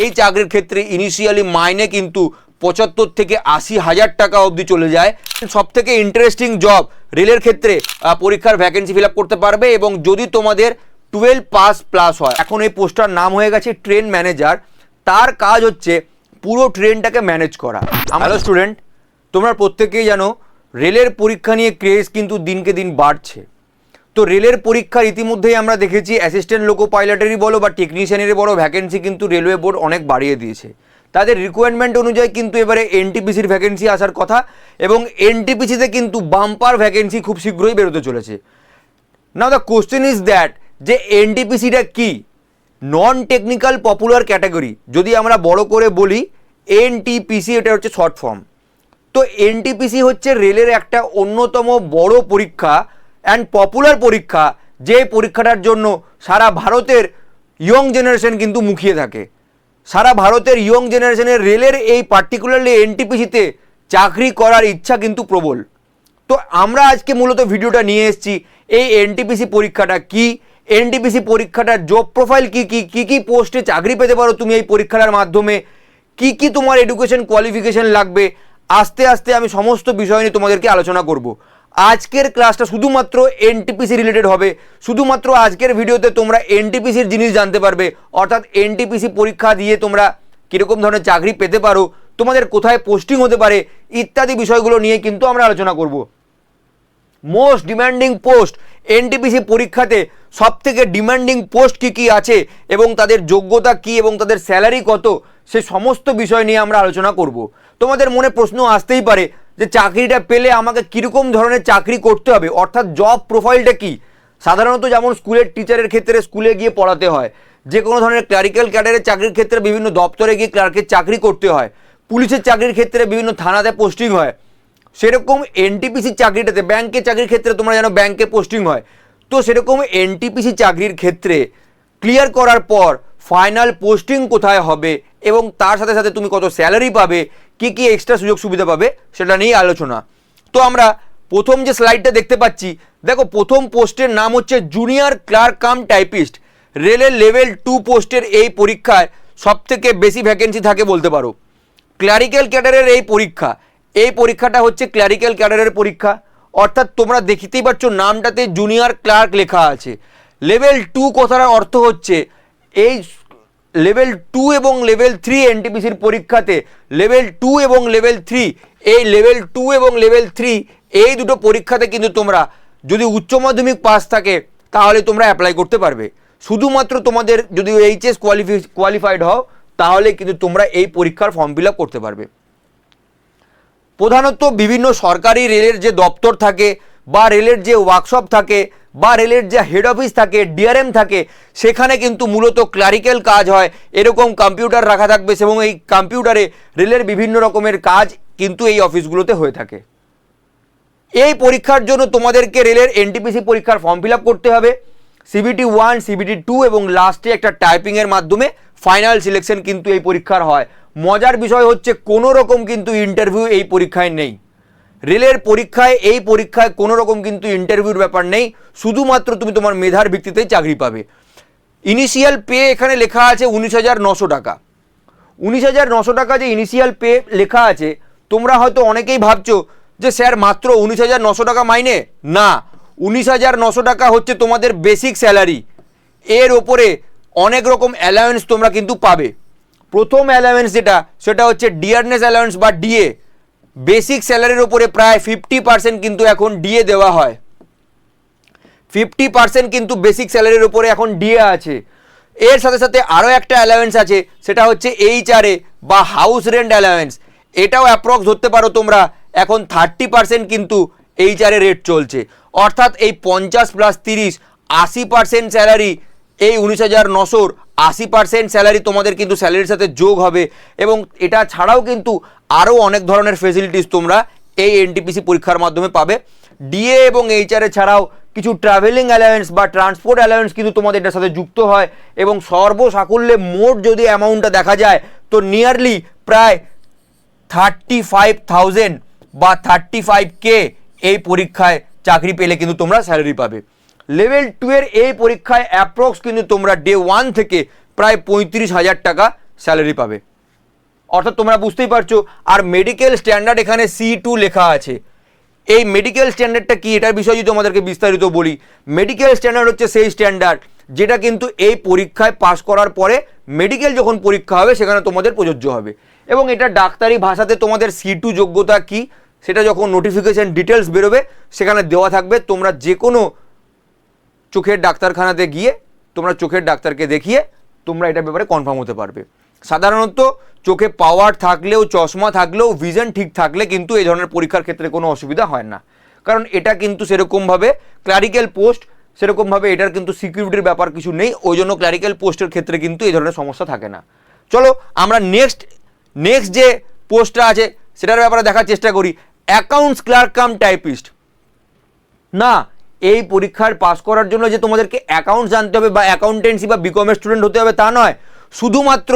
এই চাকরির ক্ষেত্রে ইনিশিয়ালি মাইনে কিন্তু পঁচাত্তর থেকে আশি হাজার টাকা অবধি চলে যায়। সব থেকে ইন্টারেস্টিং জব রেলের ক্ষেত্রে পরীক্ষার ভ্যাকেন্সি ফিল আপ করতে পারবে এবং যদি তোমাদের টুয়েলভ পাস প্লাস হয় এখন এই পোস্টটার নাম হয়ে গেছে ট্রেন ম্যানেজার তার কাজ হচ্ছে পুরো ট্রেনটাকে ম্যানেজ করা। হ্যালো স্টুডেন্ট তোমরা প্রত্যেকেই জানো রেলের পরীক্ষা নিয়ে ক্রেজ কিন্তু দিনকে দিন বাড়ছে। তো রেলের পরীক্ষার ইতিমধ্যেই আমরা দেখেছি অ্যাসিস্ট্যান্ট লোকো পাইলটেরই বলো বা টেকনিশিয়ানেরই বড় ভ্যাকেন্সি কিন্তু রেলওয়ে বোর্ড অনেক বাড়িয়ে দিয়েছে। তাদের রিকোয়ারমেন্ট অনুযায়ী কিন্তু এবারে এনটিপিসির ভ্যাকেন্সি আসার কথা এবং এনটিপিসিতে কিন্তু বাম্পার ভ্যাকেন্সি খুব শীঘ্রই বেরোতে চলেছে। Now the question is that যে এনটিপিসিটা কি? নন টেকনিক্যাল পপুলার ক্যাটাগরি যদি আমরা বড় করে বলি এনটিপিসি এটা হচ্ছে শর্ট ফর্ম তো এনটিপিসি হচ্ছে রেলের একটা অন্যতম বড় পরীক্ষা অ্যান্ড পপুলার পরীক্ষা, যে পরীক্ষাটার জন্য সারা ভারতের ইয়ং জেনারেশন কিন্তু মুখিয়ে থাকে। সারা ভারতের ইয়ং জেনারেশনের রেলের এই পার্টিকুলারলি এনটিপিসিতে চাকরি করার ইচ্ছা কিন্তু প্রবল। তো আমরা আজকে মূলত ভিডিওটা নিয়ে এসেছি, এই এনটিপিসি পরীক্ষাটা কি? এনটিপিসি পরীক্ষাটার জব প্রোফাইল কি কি কি কি পোস্টে চাকরি পেতে পারো তুমি এই পরীক্ষার মাধ্যমে? কি কি তোমার এডুকেশন কোয়ালিফিকেশন লাগবে? আস্তে আস্তে আমি সমস্ত বিষয় নিয়ে তোমাদেরকে আলোচনা করব। আজকের ক্লাসটা শুধুমাত্র এনটিপিসি রিলেটেড হবে। শুধুমাত্র আজকের ভিডিওতে তোমরা এনটিপিসির জিনিস জানতে পারবে। অর্থাৎ এনটিপিসি পরীক্ষা দিয়ে তোমরা কীরকম ধরনের চাকরি পেতে পারো, তোমাদের কোথায় পোস্টিং হতে পারে, ইত্যাদি বিষয়গুলো নিয়ে কিন্তু আমরা আলোচনা করব। মোস্ট ডিম্যান্ডিং পোস্ট এনটিপিসি পরীক্ষাতে সব থেকে ডিমান্ডিং পোস্ট কি কি আছে এবং তাদের যোগ্যতা কি এবং তাদের স্যালারি কত, সে সমস্ত বিষয় নিয়ে আমরা আলোচনা করব। তোমাদের মনে প্রশ্ন আসতেই পারে যে চাকরিটা পেলে আমাকে কীরকম ধরনের চাকরি করতে হবে? অর্থাৎ জব প্রোফাইলটা কি? সাধারণত যেমন স্কুলের টিচারের ক্ষেত্রে স্কুলে গিয়ে পড়াতে হয়। যে কোনো ধরনের ক্লারিক্যাল ক্যাডারের চাকরির ক্ষেত্রে বিভিন্ন দপ্তরে গিয়ে ক্লার্কের চাকরি করতে হয়। পুলিশের চাকরির ক্ষেত্রে বিভিন্ন থানাতে পোস্টিং হয়। সেরকম এনটিপিসি চাকরিটাতে ব্যাংকে চাকরির ক্ষেত্রে তোমরা যেন ব্যাংকে পোস্টিং হয়। তো সেরকম এনটিপিসি চাকরির ক্ষেত্রে ক্লিয়ার করার পর ফাইনাল পোস্টিং কোথায় হবে এবং তার সাথে সাথে তুমি কত স্যালারি পাবে, কি কি এক্সট্রা সুযোগ সুবিধা পাবে, সেটা নিয়েই আলোচনা। তো আমরা প্রথম যে স্লাইডটা দেখতে পাচ্ছি, দেখো প্রথম পোস্টের নাম হচ্ছে জুনিয়র ক্লার্ক কাম টাইপিস্ট রেলের লেভেল টু পোস্টের এই পরীক্ষায় সব থেকে বেশি ভ্যাকেন্সি থাকে বলতে পারো। ক্লারিক্যাল ক্যাডারের এই পরীক্ষা। এই পরীক্ষাটা হচ্ছে ক্ল্যারিক্যাল ক্যাডারের পরীক্ষা। অর্থাৎ তোমরা দেখতেই পাচ্ছ নামটাতে জুনিয়র ক্লার্ক লেখা আছে। লেভেল টু কথার অর্থ হচ্ছে, এই লেভেল টু এবং লেভেল থ্রি এনটিপিসির পরীক্ষাতে লেভেল টু এবং লেভেল থ্রি এই লেভেল টু এবং লেভেল থ্রি এই দুটো পরীক্ষাতে কিন্তু তোমরা যদি উচ্চ মাধ্যমিক পাস থাকে, তাহলে তোমরা অ্যাপ্লাই করতে পারবে। শুধুমাত্র তোমাদের যদি এইচএস কোয়ালিফি কোয়ালিফাইড হও, তাহলে কিন্তু তোমরা এই পরীক্ষার ফর্ম ফিল করতে পারবে। প্রধানত বিভিন্ন সরকারি রেলের যে দপ্তর থাকে বা রেলের যে ওয়ার্কশপ থাকে বা রেলের যে হেড অফিস থাকে ডিআরএম থাকে, সেখানে কিন্তু মূলত ক্লারিক্যাল কাজ হয়। এরকম কম্পিউটার রাখা থাকবে এবং এই কম্পিউটারে রেলের বিভিন্ন রকমের কাজ কিন্তু এই অফিসগুলোতে হয়ে থাকে। এই পরীক্ষার জন্য তোমাদেরকে রেলের এনটিপিসি পরীক্ষার ফর্ম ফিল করতে হবে। সিবিটি ওয়ান সিবিটি টু এবং লাস্টে একটা টাইপিংয়ের মাধ্যমে ফাইনাল সিলেকশন কিন্তু এই পরীক্ষার হয়। মজার বিষয় হচ্ছে কোনো রকম কিন্তু ইন্টারভিউ এই পরীক্ষায় নেই। রেলের পরীক্ষায়, এই পরীক্ষায় কোনো রকম কিন্তু ইন্টারভিউর ব্যাপার নেই। শুধুমাত্র তুমি তোমার মেধার ভিত্তিতে চাকরি পাবে। ইনিশিয়াল পে এখানে লেখা আছে উনিশ হাজার নশো টাকা। উনিশ হাজার নশো টাকা যে ইনিশিয়াল পে লেখা আছে, তোমরা হয়তো অনেকেই ভাবছ যে, স্যার, মাত্র উনিশ হাজার নশো টাকা মাইনে? না। উনিশ হাজার নশো টাকা হচ্ছে তোমাদের বেসিক স্যালারি এর ওপরে অনেক রকম অ্যালায়েন্স তোমরা কিন্তু পাবে। প্রথম অ্যালায়েন্স যেটা, সেটা হচ্ছে ডিয়ারনেস অ্যালায়েন্স বা ডিএ বেসিক স্যালারির ওপরে প্রায় ফিফটি পার্সেন্ট কিন্তু এখন ডিএ দেওয়া হয়। ফিফটি পার্সেন্ট কিন্তু বেসিক স্যালারির উপরে এখন ডিএ আছে। এর সাথে সাথে আরও একটা অ্যালাওয়েন্স আছে, সেটা হচ্ছে এইচআরএ বা হাউস রেন্ট অ্যালাওয়েন্স এটাও অ্যাপ্রক্স ধরতে পারো তোমরা, এখন থার্টি পার্সেন্ট কিন্তু এইচআরএ রেট চলছে। অর্থাৎ এই পঞ্চাশ প্লাস তিরিশ, আশি পার্সেন্ট স্যালারি এই উনিশ হাজার নশোর আশি পার্সেন্ট স্যালারি তোমাদের কিন্তু স্যালারির সাথে যোগ হবে এবং এটা ছাড়াও কিন্তু আরও অনেক ধরনের ফেসিলিটিস তোমরা এই এনটিপিসি পরীক্ষার মাধ্যমে পাবে। ডিএ এবং এইচআরএ ছাড়াও কিছু ট্রাভেলিং অ্যালায়েন্স বা ট্রান্সপোর্ট অ্যালায়েন্স কিন্তু তোমাদের এটার সাথে যুক্ত হয় এবং সর্বসাকুল্যে মোট যদি অ্যামাউন্টটা দেখা যায়, তো নিয়ারলি প্রায় থার্টি ফাইভ থাউজেন্ড বা থার্টি ফাইভ কে এই পরীক্ষায় চাকরি পেলে কিন্তু তোমরা স্যালারি পাবে। লেভেল টু এর এই পরীক্ষায় অ্যাপ্রক্স কিন্তু তোমরা ডে ওয়ান থেকে প্রায় পঁয়ত্রিশ হাজার টাকা স্যালারি পাবে। অর্থাৎ তোমরা বুঝতেই পারছ, আর মেডিকেল স্ট্যান্ডার্ড এখানে সি টু লেখা আছে। এই মেডিকেল স্ট্যান্ডার্ডটা কি? এটার বিষয়ে যদি তোমাদেরকে বিস্তারিত বলি মেডিকেল স্ট্যান্ডার্ড হচ্ছে সেই স্ট্যান্ডার্ড যেটা কিন্তু এই পরীক্ষায় পাশ করার পরে মেডিকেল যখন পরীক্ষা হবে, সেখানে তোমাদের প্রযোজ্য হবে। এবং এটা ডাক্তারি ভাষাতে তোমাদের সি টু যোগ্যতা কি? সেটা যখন নোটিফিকেশান ডিটেলস বেরোবে, সেখানে দেওয়া থাকবে, তোমরা যে কোনো চোখের ডাক্তারখানাতে গিয়ে, তোমরা চোখের ডাক্তারকে দেখিয়ে, তোমরা এটার ব্যাপারে কনফার্ম হতে পারবে। সাধারণত চোখে পাওয়ার থাকলেও, চশমা থাকলেও ভিজন ঠিক থাকলে কিন্তু এই ধরনের পরীক্ষার ক্ষেত্রে কোনো অসুবিধা হয় না। কারণ এটা কিন্তু সেরকমভাবে ক্লারিক্যাল পোস্ট সেরকমভাবে এটার কিন্তু সিকিউরিটির ব্যাপার কিছু নেই, ওই জন্য ক্লারিক্যাল পোস্টের ক্ষেত্রে কিন্তু এই ধরনের সমস্যা থাকে না। চলো, আমরা নেক্সট নেক্সট যে পোস্টটা আছে, সেটার ব্যাপারে দেখার চেষ্টা করি। অ্যাকাউন্টস ক্লার্ক কাম টাইপিস্ট না এই পরীক্ষার পাস করার জন্য যে তোমাদেরকে অ্যাকাউন্ট জানতে হবে বা অ্যাকাউন্টেন্সি বা বিকমের স্টুডেন্ট হতে হবে তা নয়, শুধুমাত্র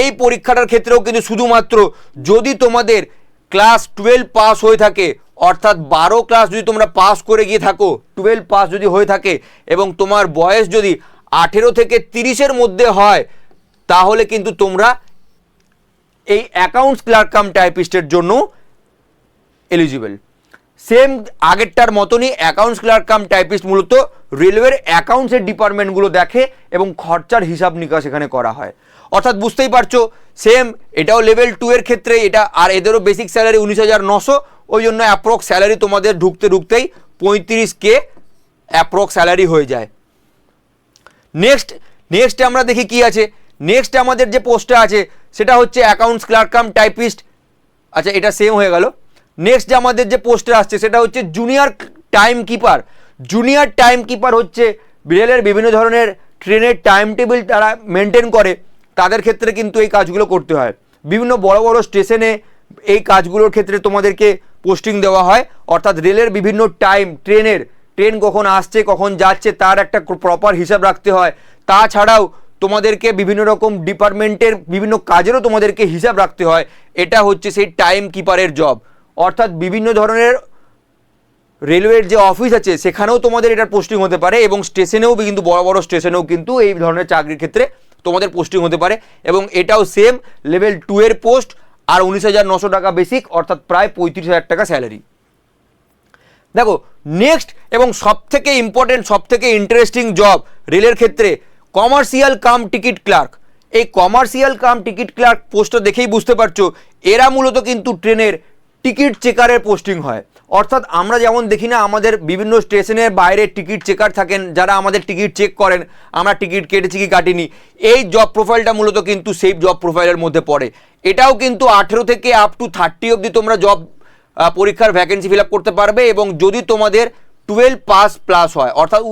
এই পরীক্ষাটার ক্ষেত্রেও কিন্তু শুধুমাত্র যদি তোমাদের ক্লাস টুয়েলভ পাস হয়ে থাকে, অর্থাৎ বারো ক্লাস যদি তোমরা পাস করে গিয়ে থাকো টুয়েলভ পাস যদি হয়ে থাকে এবং তোমার বয়স যদি আঠেরো থেকে তিরিশের মধ্যে হয়, তাহলে কিন্তু তোমরা এই অ্যাকাউন্টস ক্লার্ক কাম টাইপিস্টের জন্য এলিজিবল সেম আগেরটার মতনই অ্যাকাউন্টস ক্লার্ক কাম টাইপিস্ট মূলত রেলওয়ের অ্যাকাউন্টসের ডিপার্টমেন্টগুলো দেখে এবং খরচার হিসাব নিকাশ এখানে করা হয়। অর্থাৎ বুঝতেই পারছ সেম এটাও লেভেল টু এর ক্ষেত্রে এটা, আর এদেরও বেসিক স্যালারি উনিশ হাজার নশো, ওই জন্য অ্যাপ্রক্স স্যালারি তোমাদের ঢুকতে ঢুকতেই পঁয়ত্রিশ কে অ্যাপ্রক্স স্যালারি হয়ে যায়। নেক্সট নেক্সটে আমরা দেখি কি আছে। নেক্সট আমাদের যে পোস্টটা আছে, সেটা হচ্ছে অ্যাকাউন্টস ক্লার্ক কাম টাইপিস্ট আচ্ছা এটা সেম হয়ে গেল। নেক্সট যে আমাদের যে পোস্টে আসছে, সেটা হচ্ছে junior time keeper junior time keeper হচ্ছে রেলের বিভিন্ন ধরনের ট্রেনের টাইম টেবিল তারা মেনটেন করে। তাদের ক্ষেত্রে কিন্তু এই কাজগুলো করতে হয়। বিভিন্ন বড় বড় স্টেশনে এই কাজগুলোর ক্ষেত্রে তোমাদেরকে পোস্টিং দেওয়া হয়। অর্থাৎ রেলের বিভিন্ন টাইম ট্রেনের, ট্রেন কখন আসছে, কখন যাচ্ছে, তার একটা প্রপার হিসাব রাখতে হয়। তাছাড়াও তোমাদেরকে বিভিন্ন রকম ডিপার্টমেন্টের বিভিন্ন কাজেরও তোমাদেরকে হিসাব রাখতে হয়। এটা হচ্ছে সেই টাইম কিপারের জব অর্থাৎ বিভিন্ন ধরনের রেলওয়ের যে অফিস আছে, সেখানেও তোমাদের এটার পোস্টিং হতে পারে এবং স্টেশনেও কিন্তু বড় বড় স্টেশনেও কিন্তু এই ধরনের চাকরির ক্ষেত্রে তোমাদের পোস্টিং হতে পারে এবং এটাও সেম লেভেল টু এর পোস্ট আর উনিশ হাজার নশো টাকা বেসিক অর্থাৎ প্রায় পঁয়ত্রিশ হাজার টাকা স্যালারি দেখো নেক্সট এবং সব থেকে ইম্পর্টেন্ট সব থেকে ইন্টারেস্টিং জব রেলের ক্ষেত্রে কমার্শিয়াল কাম টিকিট ক্লার্ক এই কমার্শিয়াল কাম টিকিট ক্লার্ক পোস্টটা দেখেই বুঝতে পারছ, এরা মূলত কিন্তু ট্রেনের টিকিট চেকারের পোস্টিং হয়। অর্থাৎ আমরা যেমন দেখি না, আমাদের বিভিন্ন স্টেশনের বাইরে টিকিট চেকার থাকেন, যারা আমাদের টিকিট চেক করেন, আমরা টিকিট কেটেছি কি কাটিনি। এই জব প্রোফাইলটা মূলত কিন্তু সেই জব প্রোফাইলের মধ্যে পড়ে। এটাও কিন্তু আঠেরো থেকে আপ টু থার্টি অবধি তোমরা জব পরীক্ষার ভ্যাকেন্সি ফিল করতে পারবে এবং যদি তোমাদের টুয়েলভ পাস প্লাস হয়, অর্থাৎ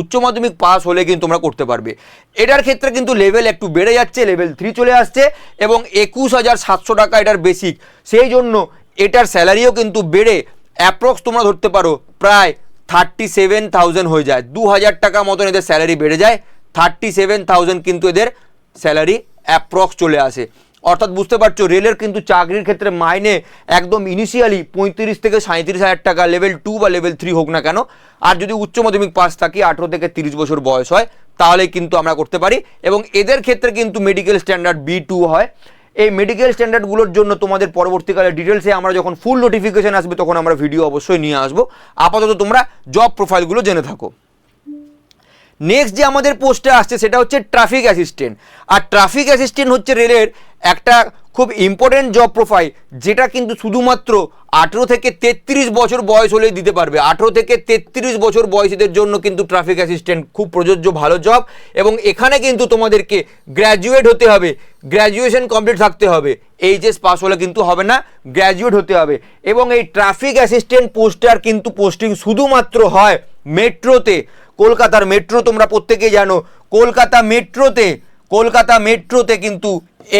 উচ্চ মাধ্যমিক পাস হলে কিন্তু তোমরা করতে পারবে। এটার ক্ষেত্রে কিন্তু লেভেল একটু বেড়ে যাচ্ছে লেভেল থ্রি চলে আসছে এবং একুশ হাজার সাতশো টাকা এটার বেসিক সেই জন্য এটার স্যালারিও কিন্তু বেড়ে অ্যাপ্রক্স তোমরা ধরতে পারো, প্রায় থার্টি সেভেন থাউজেন্ড হয়ে যায়। দু হাজার টাকা মতন এদের স্যালারি বেড়ে যায় থার্টি সেভেন থাউজেন্ড কিন্তু এদের স্যালারি অ্যাপ্রক্স চলে আসে। অর্থাৎ বুঝতে পারছ, রেলের কিন্তু চাকরির ক্ষেত্রে মাইনে একদম ইনিশিয়ালি পঁয়ত্রিশ থেকে সাঁত্রিশ হাজার টাকা লেভেল টু বা লেভেল থ্রি হোক না কেন। আর যদি উচ্চ মাধ্যমিক পাস থাকি, আঠেরো থেকে তিরিশ বছর বয়স হয় তাহলে কিন্তু আমরা করতে পারি। এবং এদের ক্ষেত্রে কিন্তু মেডিকেল স্ট্যান্ডার্ড বি টু হয়। এই মেডিকেল স্ট্যান্ডার্ডগুলোর জন্য তোমাদের পরবর্তীকালে ডিটেলসে আমরা যখন ফুল নোটিফিকেশান আসবে, তখন আমরা ভিডিও অবশ্যই নিয়ে আসব। আপাতত তোমরা জব প্রোফাইলগুলো জেনে থাকো। নেক্সট যে আমাদের পোস্টে আসছে, সেটা হচ্ছে ট্রাফিক অ্যাসিস্ট্যান্ট আর ট্রাফিক অ্যাসিস্ট্যান্ট হচ্ছে রেলের একটা খুব ইম্পর্টেন্ট জব প্রোফাইল যেটা কিন্তু শুধুমাত্র আঠেরো থেকে তেত্রিশ বছর বয়স হলেই দিতে পারবে। আঠেরো থেকে তেত্রিশ বছর বয়সীদের জন্য কিন্তু ট্রাফিক অ্যাসিস্ট্যান্ট খুব প্রযোজ্য, ভালো জব এবং এখানে কিন্তু তোমাদেরকে গ্র্যাজুয়েট হতে হবে। গ্র্যাজুয়েশন কমপ্লিট থাকতে হবে। এইচএস পাস হলে কিন্তু হবে না গ্র্যাজুয়েট হতে হবে। এবং এই ট্রাফিক অ্যাসিস্ট্যান্ট পোস্টার কিন্তু পোস্টিং শুধুমাত্র হয় মেট্রোতে। কলকাতার মেট্রো তোমরা প্রত্যেকেই জানো। কলকাতা মেট্রোতে কলকাতা মেট্রোতে কিন্তু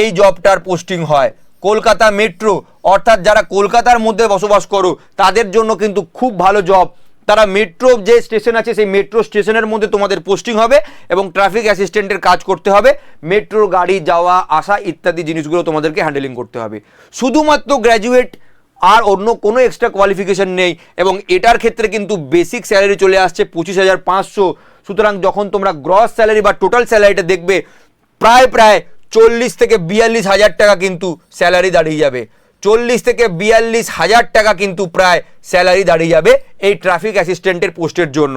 এই জবটার পোস্টিং হয়। কলকাতা মেট্রো, অর্থাৎ যারা কলকাতার মধ্যে বসবাস করো, তাদের জন্য কিন্তু খুব ভালো জব। তারা মেট্রো যে স্টেশন আছে, সেই মেট্রো স্টেশনের মধ্যে তোমাদের পোস্টিং হবে এবং ট্রাফিক অ্যাসিস্ট্যান্টের কাজ করতে হবে। মেট্রোর গাড়ি যাওয়া, আসা ইত্যাদি জিনিসগুলো তোমাদেরকে হ্যান্ডেলিং করতে হবে। শুধুমাত্র গ্র্যাজুয়েট আর অন্য কোনো এক্সট্রা কোয়ালিফিকেশন নেই এবং এটার ক্ষেত্রে কিন্তু বেসিক স্যালারি চলে আসছে পঁচিশ হাজার পাঁচশো। সুতরাং যখন তোমরা গ্রস স্যালারি বা টোটাল স্যালারিটা দেখবে, প্রায় প্রায় চল্লিশ থেকে বিয়াল্লিশ হাজার টাকা কিন্তু স্যালারি দাঁড়িয়ে যাবে। চল্লিশ থেকে বিয়াল্লিশ হাজার টাকা কিন্তু প্রায় স্যালারি দাঁড়িয়ে যাবে এই ট্রাফিক অ্যাসিস্ট্যান্টের পোস্টের জন্য।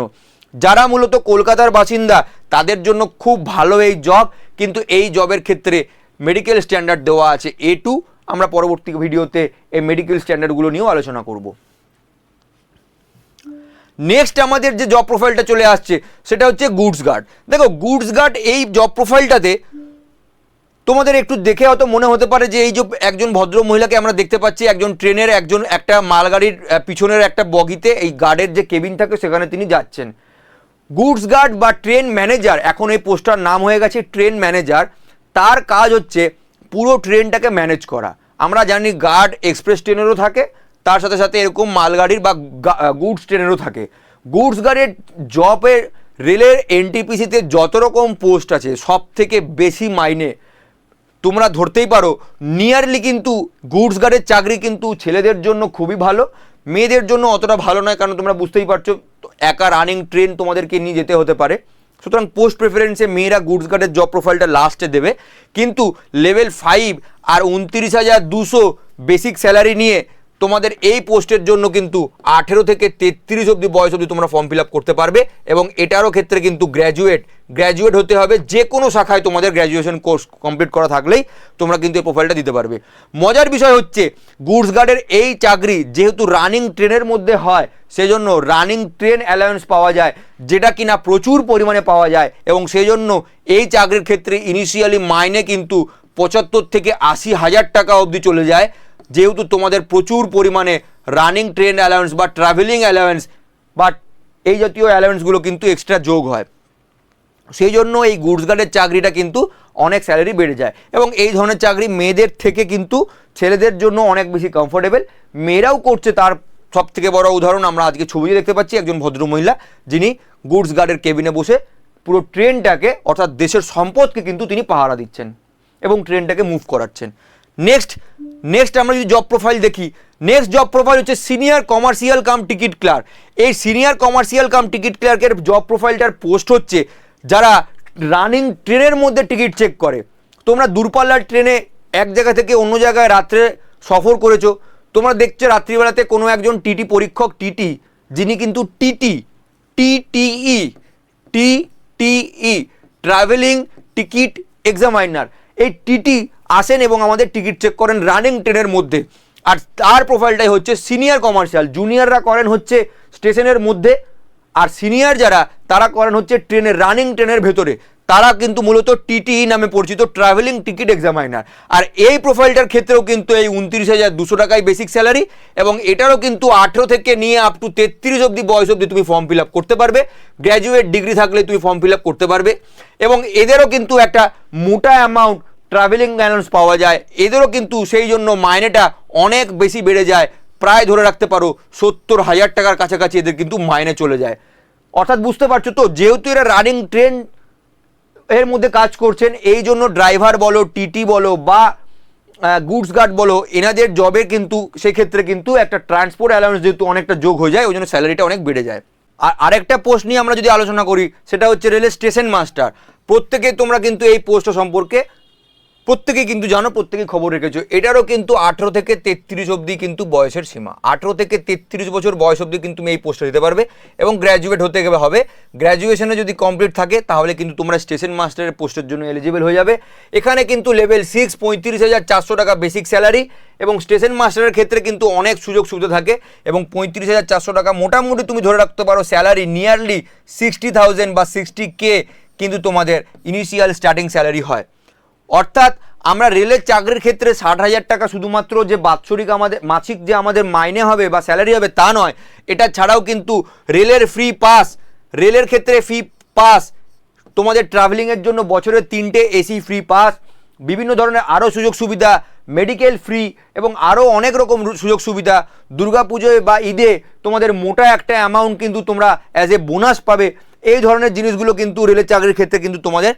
যারা মূলত কলকাতার বাসিন্দা, তাদের জন্য খুব ভালো এই জব কিন্তু এই জবের ক্ষেত্রে মেডিকেল স্ট্যান্ডার্ড দেওয়া আছে এ টু আমরা পরবর্তী ভিডিওতে এই মেডিকেল স্ট্যান্ডার্ডগুলো নিয়েও আলোচনা করব। নেক্সট আমাদের যে জব প্রোফাইলটা চলে আসছে, সেটা হচ্ছে গুডস গার্ড দেখো গুডস গার্ড এই জব প্রোফাইলটাতে তোমাদের একটু দেখে হয়তো মনে হতে পারে যে এই যে একজন ভদ্র মহিলাকে আমরা দেখতে পাচ্ছি, একজন ট্রেনের একজন একটা মালগাড়ির পিছনের একটা বগিতে এই গার্ডের যে কেবিন থাকে সেখানে তিনি যাচ্ছেন। গুডস গার্ড বা ট্রেন ম্যানেজার, এখন এই পোস্টার নাম হয়ে গেছে ট্রেন ম্যানেজার, তার কাজ হচ্ছে পুরো ট্রেনটাকে ম্যানেজ করা। আমরা জানি গার্ড এক্সপ্রেস ট্রেনেরও থাকে, তার সাথে সাথে এরকম মালগাড়ির বা গুডস ট্রেনেরও থাকে। গুডস গার্ডের জবের রেলের এনটিপিসিতে যত রকম পোস্ট আছে সব থেকে বেশি মাইনে তোমরা ধরতেই পারো নিয়ারলি কিন্তু গুডস গার্ডের চাকরি কিন্তু ছেলেদের জন্য খুবই ভালো, মেয়েদের জন্য অতটা ভালো নয়, কারণ তোমরা বুঝতেই পারছ একা রানিং ট্রেন তোমাদেরকে নিয়ে যেতে হতে পারে। সুতরাং পোস্ট প্রেফারেন্সে মেয়েরা গুডস গার্ডের জব প্রোফাইলটা লাস্টে দেবে। কিন্তু লেভেল ফাইভ আর উনত্রিশ হাজার দুশো বেসিক স্যালারি নিয়ে তোমাদের এই পোস্টের জন্য কিন্তু আঠেরো থেকে তেত্রিশ অবধি বয়স অব্দি তোমরা ফর্ম ফিল করতে পারবে এবং এটারও ক্ষেত্রে কিন্তু গ্র্যাজুয়েট গ্র্যাজুয়েট হতে হবে যে কোনো শাখায় তোমাদের গ্র্যাজুয়েশন কোর্স কমপ্লিট করা থাকলেই তোমরা কিন্তু এই প্রোফাইলটা দিতে পারবে। মজার বিষয় হচ্ছে গুডস গার্ডের এই চাকরি যেহেতু রানিং ট্রেনের মধ্যে হয়, সেজন্য রানিং ট্রেন অ্যালায়েন্স পাওয়া যায়, যেটা কিনা প্রচুর পরিমাণে পাওয়া যায় এবং সেই জন্য এই চাকরির ক্ষেত্রে ইনিশিয়ালি মাইনে কিন্তু পঁচাত্তর থেকে আশি হাজার টাকা অবধি চলে যায়। যেহেতু তোমাদের প্রচুর পরিমাণে রানিং ট্রেন অ্যালাউন্স বা ট্রাভেলিং অ্যালাউন্স বা এই জাতীয় অ্যালাউন্সগুলো কিন্তু এক্সট্রা যোগ হয়। সেই জন্য এই গুডস গার্ডের চাকরিটা কিন্তু অনেক স্যালারি বেড়ে যায় এবং এই ধরনের চাকরি মেয়েদের থেকে কিন্তু ছেলেদের জন্য অনেক বেশি কমফোর্টেবল মেয়েরাও করছে তার সব থেকে বড় উদাহরণ, আমরা আজকে ছবিতে দেখতে পাচ্ছি একজন ভদ্রমহিলা যিনি গুডস গার্ডের কেবিনে বসে পুরো ট্রেনটাকে অর্থাৎ দেশের সম্পদকে কিন্তু তিনি পাহারা দিচ্ছেন এবং ট্রেনটাকে মুভ করাচ্ছেন। নেক্সট নেক্সট আমরা যদি জব প্রোফাইল দেখি নেক্সট জব প্রোফাইল হচ্ছে senior commercial cum ticket clerk এই সিনিয়র কমার্শিয়াল কাম টিকিট ক্লার্কের জব প্রোফাইলটার পোস্ট হচ্ছে যারা রানিং ট্রেনের মধ্যে টিকিট চেক করে। তোমরা দূরপাল্লার ট্রেনে এক জায়গা থেকে অন্য জায়গায় রাত্রে সফর করেছ। তোমরা দেখছ রাত্রিবেলাতে কোনো একজন টিটি পরীক্ষক টিটি যিনি কিন্তু TT TTE TTE travelling ticket examiner এই টিটি আসেন এবং আমাদের টিকিট চেক করেন রানিং ট্রেনের মধ্যে। আর তার প্রোফাইলটাই হচ্ছে সিনিয়র কমার্শিয়াল জুনিয়ররা করেন হচ্ছে স্টেশনের মধ্যে, আর সিনিয়র যারা, তারা করেন হচ্ছে ট্রেনের রানিং ট্রেনের ভেতরে। তারা কিন্তু মূলত টিটিই নামে পরিচিত ট্রাভেলিং টিকিট এক্সামাইনার আর এই প্রোফাইলটার ক্ষেত্রেও কিন্তু এই উনত্রিশ হাজার দুশো টাকাই বেসিক স্যালারি এবং এটারও কিন্তু আঠেরো থেকে নিয়ে আপ টু তেত্রিশ অবধি বয়স অবধি তুমি ফর্ম ফিল আপ করতে পারবে। গ্র্যাজুয়েট ডিগ্রি থাকলে তুমি ফর্ম ফিল আপ করতে পারবে। এবং এদেরও কিন্তু একটা মোটা অ্যামাউন্ট ট্রাভেলিং ব্যালেন্স পাওয়া যায়। এদেরও কিন্তু সেই জন্য মাইনেটা অনেক বেশি বেড়ে যায়। প্রায় ধরে রাখতে পারো, সত্তর হাজার টাকার কাছাকাছি এদের কিন্তু মাইনে চলে যায়। অর্থাৎ বুঝতে পারছ তো, যেহেতু এরা রানিং ট্রেন এর মধ্যে কাজ করছেন, এই জন্য ড্রাইভার বলো টিটি বলো বা গুডস গার্ড বলো, এনাদের জবে কিন্তু সেক্ষেত্রে কিন্তু একটা ট্রান্সপোর্ট অ্যালাউন্স যেহেতু অনেকটা যোগ হয়ে যায়, ওই জন্য স্যালারিটা অনেক বেড়ে যায়। আর আরেকটা পোস্ট নিয়ে আমরা যদি আলোচনা করি, সেটা হচ্ছে রেলের স্টেশন মাস্টার। প্রত্যেকে তোমরা কিন্তু এই পোস্ট সম্পর্কে প্রত্যেকেই কিন্তু জানো প্রত্যেকেই খবর রেখেছো। এটারও কিন্তু আঠেরো থেকে তেত্রিশ অবধি কিন্তু বয়সের সীমা। আঠেরো থেকে তেত্রিশ বছর বয়স অবধি কিন্তু তুমি এই পোস্টে দিতে পারবে এবং গ্র্যাজুয়েট হতে গেলে হবে। গ্র্যাজুয়েশনে যদি কমপ্লিট থাকে, তাহলে কিন্তু তোমরা স্টেশন মাস্টারের পোস্টের জন্য এলিজিবল হয়ে যাবে। এখানে কিন্তু লেভেল সিক্স পঁয়ত্রিশ হাজার চারশো টাকা বেসিক স্যালারি এবং স্টেশন মাস্টারের ক্ষেত্রে কিন্তু অনেক সুযোগ সুবিধা থাকে এবং পঁয়ত্রিশ হাজার চারশো টাকা মোটামুটি তুমি ধরে রাখতে পারো স্যালারি নিয়ারলি সিক্সটি থাউজেন্ড বা সিক্সটি কে কিন্তু তোমাদের ইনিশিয়াল স্টার্টিং স্যালারি হয়। অর্থাৎ আমরা রেলের চাকরির ক্ষেত্রে ষাট হাজার টাকা শুধুমাত্র যে বাৎসরিক আমাদের, মাসিক যে আমাদের মাইনে হবে বা স্যালারি হবে তা নয়, এটা ছাড়াও কিন্তু রেলের ফ্রি পাস রেলের ক্ষেত্রে ফ্রি পাস তোমাদের ট্রাভেলিংয়ের জন্য বছরে তিনটে এসি ফ্রি পাস বিভিন্ন ধরনের আরও সুযোগ সুবিধা মেডিকেল ফ্রি এবং আরও অনেক রকম সুযোগ সুবিধা। দুর্গাপুজোয় বা ঈদে তোমাদের মোটা একটা অ্যামাউন্ট কিন্তু তোমরা অ্যাজ এ বোনাস পাবে। এই ধরনের জিনিসগুলো কিন্তু রেলের চাকরির ক্ষেত্রে কিন্তু তোমাদের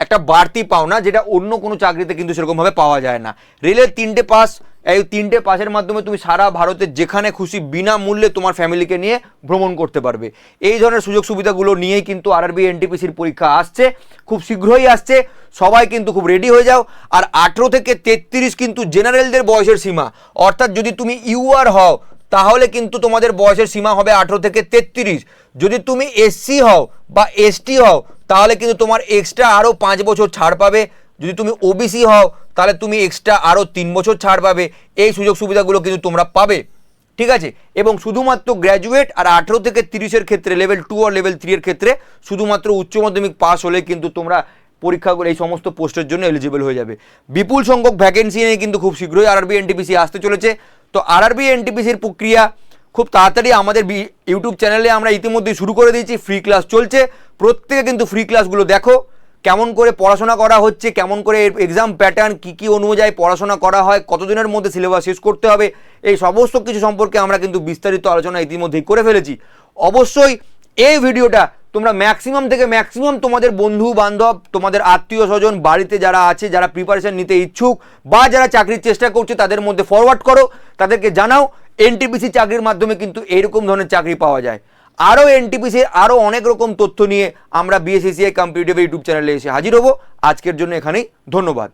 একটা বাড়তি পাওনা যেটা অন্য কোনো চাকরিতে কিন্তু সেরকমভাবে পাওয়া যায় না। রেলের তিনটে পাস, এই তিনটে পাসের মাধ্যমে তুমি সারা ভারতে যেখানে খুশি বিনামূল্যে তোমার ফ্যামিলিকে নিয়ে ভ্রমণ করতে পারবে। এই ধরনের সুযোগ সুবিধাগুলো নিয়েই কিন্তু আরআরবি এনটিপিসির পরীক্ষা আসছে, খুব শীঘ্রই আসছে, সবাই কিন্তু খুব রেডি হয়ে যাও। আর আঠেরো থেকে তেত্রিশ কিন্তু জেনারেলদের বয়সের সীমা। অর্থাৎ যদি তুমি ইউআর হও তাহলে কিন্তু তোমাদের বয়সের সীমা হবে আঠেরো থেকে তেত্রিশ। যদি তুমি এসসি হও বা এসটি হও, তাহলে কিন্তু তোমার এক্সট্রা আরও পাঁচ বছর ছাড় পাবে। যদি তুমি ওবিসি হও, তাহলে তুমি এক্সট্রা আরও তিন বছর ছাড় পাবে। এই সুযোগ সুবিধাগুলো কিন্তু তোমরা পাবে। ঠিক আছে? এবং শুধুমাত্র গ্র্যাজুয়েট আর আঠেরো থেকে তিরিশের ক্ষেত্রে লেভেল টু আর লেভেল থ্রি এর ক্ষেত্রে শুধুমাত্র উচ্চ মাধ্যমিক পাস হলে কিন্তু তোমরা পরীক্ষাগুলো এই সমস্ত পোস্টের জন্য এলিজিবল হয়ে যাবে। বিপুল সংখ্যক ভ্যাকেন্সি নিয়ে কিন্তু খুব শীঘ্রই আরআরবি এনটিপিসি আসতে চলেছে। তো আরআরবি এনটিপিসির প্রক্রিয়া খুব তাড়াতাড়ি আমাদের ইউটিউব চ্যানেলে আমরা ইতিমধ্যেই শুরু করে দিয়েছি। ফ্রি ক্লাস চলছে। প্রত্যেকে কিন্তু ফ্রি ক্লাসগুলো দেখো। কেমন করে পড়াশোনা করা হচ্ছে, কেমন করে এক্সাম প্যাটার্ন কী কী অনুযায়ী পড়াশোনা করা হয়, কতদিনের মধ্যে সিলেবাস শেষ করতে হবে, এই সমস্ত কিছু সম্পর্কে আমরা কিন্তু বিস্তারিত আলোচনা ইতিমধ্যেই করে ফেলেছি। অবশ্যই এই ভিডিওটা তোমরা ম্যাক্সিমাম থেকে ম্যাক্সিমাম তোমাদের বন্ধু বান্ধব, তোমাদের আত্মীয় স্বজন, বাড়িতে যারা আছে, যারা প্রিপারেশন নিতে ইচ্ছুক বা যারা চাকরির চেষ্টা করছে, তাদের মধ্যে ফরওয়ার্ড করো, তাদেরকে জানাও। এনটিপিসি চাকরির মাধ্যমে কিন্তু এইরকম ধরনের চাকরি পাওয়া যায়। আরও এনটিপিসির আরও অনেক রকম তথ্য নিয়ে আমরা বিএসসিসিআই কম্পিটিটিভ ইউটিউব চ্যানেলে এসে হাজির হব। আজকের জন্য এখানেই, ধন্যবাদ।